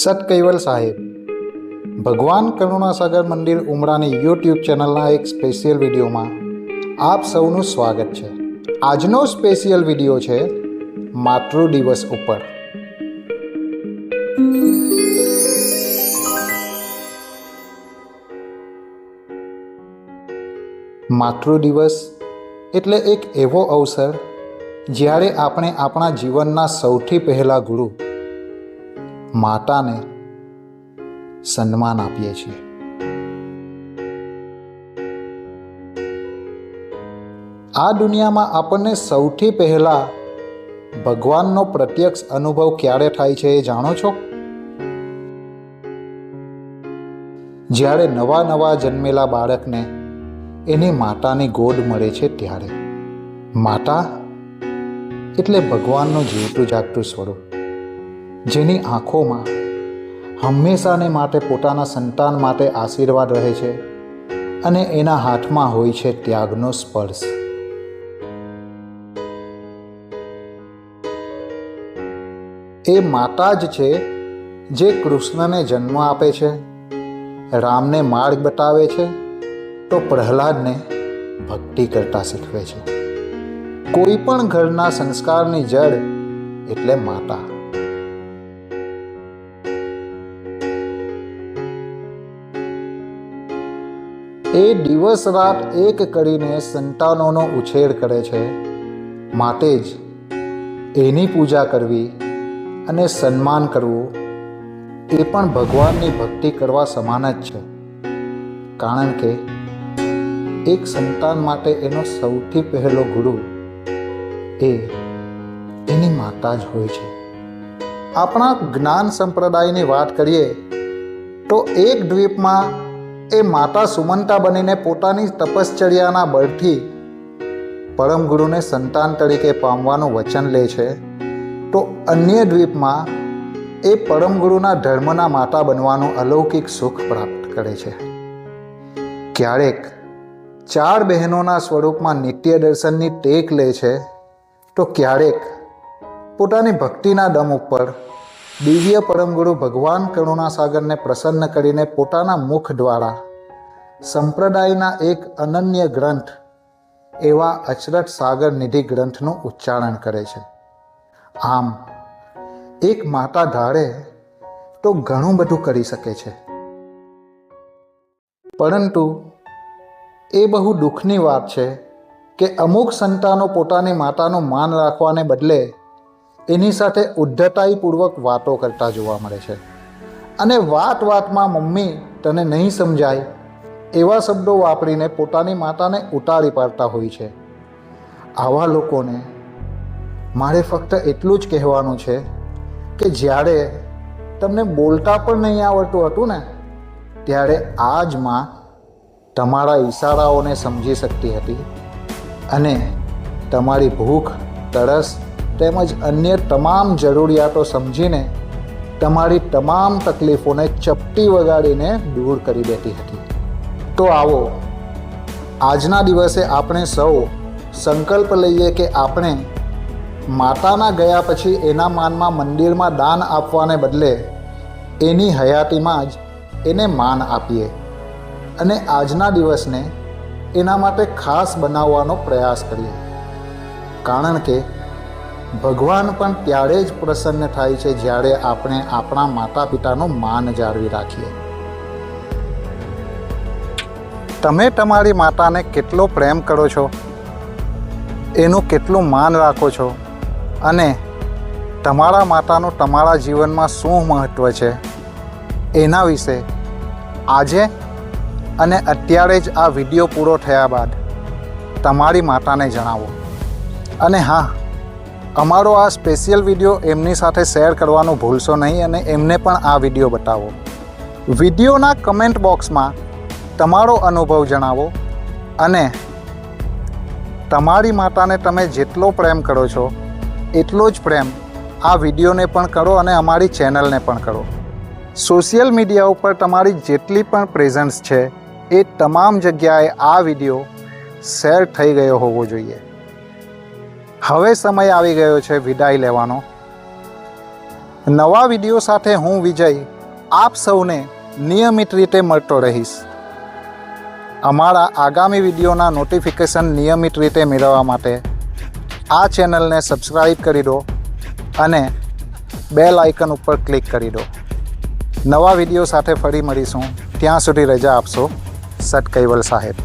સત કૈવલ સાહેબ. ભગવાન કરુણાસાગર મંદિર ઉમરાની યુટ્યુબ ચેનલના એક સ્પેશિયલ વિડીયોમાં આપ સૌનું સ્વાગત છે. આજનો સ્પેશિયલ વીડિયો છે માતૃ દિવસ ઉપર. માતૃ દિવસ એટલે એક એવો અવસર જ્યારે આપણે આપણા જીવનના સૌથી પહેલા ગુરુ માતાને સન્માન આપીએ છીએ. આ દુનિયામાં આપણને સૌથી પહેલા ભગવાનનો પ્રત્યક્ષ અનુભવ ક્યારે થાય છે એ જાણો છો? જ્યારે નવા નવા જન્મેલા બાળકને એની માતાની ગોદ મળે છે ત્યારે. માતા એટલે ભગવાનનું જીવતું જાગતું સ્વરૂપ. જેની આંખોમાં હંમેશાને માટે પોતાના સંતાન માટે આશીર્વાદ રહે છે અને એના હાથમાં હોય છે ત્યાગનો સ્પર્શ. એ માતા જ છે જે કૃષ્ણને જન્મ આપે છે, રામને માર્ગ બતાવે છે, તો પ્રહલાદને ભક્તિ કરતા શીખવે છે. કોઈ પણ ઘરના સંસ્કારની જડ એટલે માતા. એ દિવસ રાત એક કરીને સંતાનોનો ઉછેર કરે છે. માટે જ એની પૂજા કરવી અને સન્માન કરવું એ પણ ભગવાનની ભક્તિ કરવા સમાન જ છે. કારણ કે એક સંતાન માટે એનો સૌથી પહેલો ગુરુ એ એની માતા જ હોય છે. આપણા જ્ઞાન સંપ્રદાયની વાત કરીએ તો એક દ્વીપમાં એ માતા સુમંતા બનીને પોતાની તપશ્ચર્યાના બળથી પરમ ગુરુને સંતાન તરીકે પામવાનું વચન લે છે, તો અન્ય દ્વીપમાં એ પરમ ગુરુના ધર્મના માતા બનવાનું અલૌકિક સુખ પ્રાપ્ત કરે છે. ક્યારેક ચાર બહેનોના સ્વરૂપમાં નિત્ય દર્શનની ટેક લે છે, તો ક્યારેક પોતાની ભક્તિના દમ ઉપર દિવ્ય પરમગુરુ ભગવાન કરુણાસાગરને પ્રસન્ન કરીને પોતાના મુખ દ્વારા સંપ્રદાયના એક અનન્ય ગ્રંથ એવા અચરટ સાગર નિધિ ગ્રંથનું ઉચ્ચારણ કરે છે. આમ, એક માતા ધારે તો ઘણું બધું કરી શકે છે. પરંતુ એ બહુ દુઃખની વાત છે કે અમુક સંતાનો પોતાની માતાનું માન રાખવાને બદલે એની સાથે ઉદ્ધતાઈપૂર્વક વાતો કરતા જોવા મળે છે. અને વાત વાતમાં મમ્મી તને નહીં સમજાય, એવા શબ્દો વાપરીને પોતાની માતાને ઉતારી પાડતા હોય છે. આવા લોકોને મારે ફક્ત એટલું જ કહેવાનું છે કે જ્યારે તમને બોલતા પણ નહીં આવડતું હતું ને, ત્યારે આ જ માં તમારા ઈશારાઓને સમજી શકતી હતી અને તમારી ભૂખ, તરસ તેમજ અન્ય તમામ જરૂરિયાતો સમજીને તમારી તમામ તકલીફોને ચપટી વગાડીને દૂર કરી દેતી હતી. તો આવો, આજના દિવસે આપણે સૌ સંકલ્પ લઈએ કે આપણે માતાના ગયા પછી એના માનમાં મંદિરમાં દાન આપવાને બદલે એની હયાતીમાં જ એને માન આપીએ અને આજના દિવસને એના માટે ખાસ બનાવવાનો પ્રયાસ કરીએ. કારણ કે ભગવાન પણ ત્યારે જ પ્રસન્ન થાય છે જ્યારે આપણે આપણા માતા પિતાનું માન જાળવી રાખીએ. તમે તમારી માતાને કેટલો પ્રેમ કરો છો? એનું કેટલું માન રાખો છો? અને તમારા માતાનું તમારા જીવનમાં શું મહત્ત્વ છે? એના વિશે આજે અને અત્યારે જ આ વીડિયો પૂરો થયા બાદ તમારી માતાને જણાવો. અને હા અમારો આ સ્પેશિયલ વીડિયો એમની સાથે શેર કરવાનું ભૂલશો નહીં અને એમને પણ આ વીડિયો બતાવો. વિડીયોના કમેન્ટ બોક્સમાં તમારો અનુભવ જણાવો અને તમારી માતાને તમે જેટલો પ્રેમ કરો છો, એટલો જ પ્રેમ આ વિડીયોને પણ કરો અને અમારી ચેનલને પણ કરો. સોશિયલ મીડિયા ઉપર તમારી જેટલી પણ પ્રેઝન્સ છે, એ તમામ જગ્યાએ આ વીડિયો શેર થઈ ગયો હોવો જોઈએ. હવે સમય આવી ગયો છે વિદાય લેવાનો. નવા વીડિયો સાથે હું વિજય, આપ સૌને નિયમિત રીતે મળતો રહીશ. અમારા આગામી વિડીયોના નોટિફિકેશન નિયમિત રીતે મેળવવા માટે આ ચેનલને સબસ્ક્રાઈબ કરી દો અને બેલ આઇકન ઉપર ક્લિક કરી દો. નવા વીડિયો સાથે ફરી મળીશું. ત્યાં સુધી રજા આપશો. સટ કૈવલ સાહેબ.